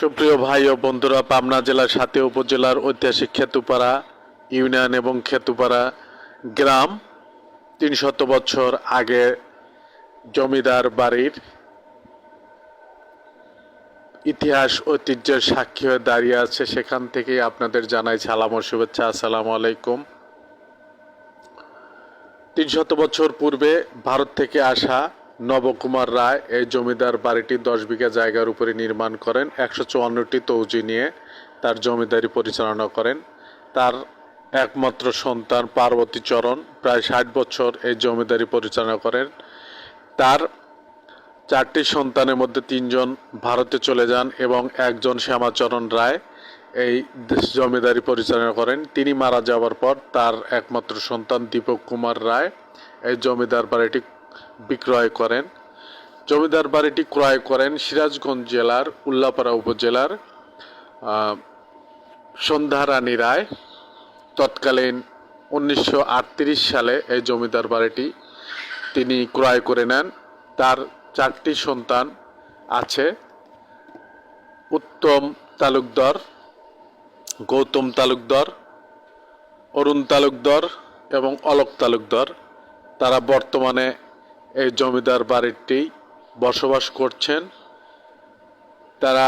সুপ্রিয় ভাই ও বন্ধুরা, পাবনা জেলার সাথে উপজেলার ঐতিহাসিক খেতুপাড়া, ইউনিয়ন এবং খেতুপাড়া গ্রাম তিন শত বছর আগে জমিদার বাড়ির ইতিহাস, ঐতিহ্যের সাক্ষী হয়ে দাঁড়িয়ে আছে। সেখান থেকেই আপনাদের জানাই সালাম ও শুভেচ্ছা। আসসালামু আলাইকুম। তিন শত বছর পূর্বে ভারত থেকে আসা নবকুমার রায় এই জমিদার বাড়িটি দশ বিঘা জায়গার উপরে নির্মাণ করেন, একশো চুয়ান্নটি তৌজি নিয়ে তার জমিদারি পরিচালনা করেন। তার একমাত্র সন্তান পার্বতী চরণ প্রায় ষাট বছর এই জমিদারি পরিচালনা করেন। তার চারটি সন্তানের মধ্যে তিনজন ভারতে চলে যান এবং একজন শ্যামাচরণ রায় এই জমিদারি পরিচালনা করেন। তিনি মারা যাওয়ার পর তার একমাত্র সন্তান দীপক কুমার রায় এই জমিদার বাড়িটি বিক্রয় করেন। জমিদার বাড়িটি ক্রয় করেন সিরাজগঞ্জ জেলার উল্লাপাড়া উপজেলার আহ, সন্ধ্যা রানী রায়। তৎকালীন উনিশশো আটত্রিশ সালে এই জমিদার বাড়িটি তিনি ক্রয় করে নেন। তার চারটি সন্তান আছে। উত্তম তালুকদার গৌতম তালুকদার অরুণ তালুকদার এবং অলোক তালুকদার। তারা বর্তমানে এই জমিদার বাড়িটি বসবাস করছেন। তারা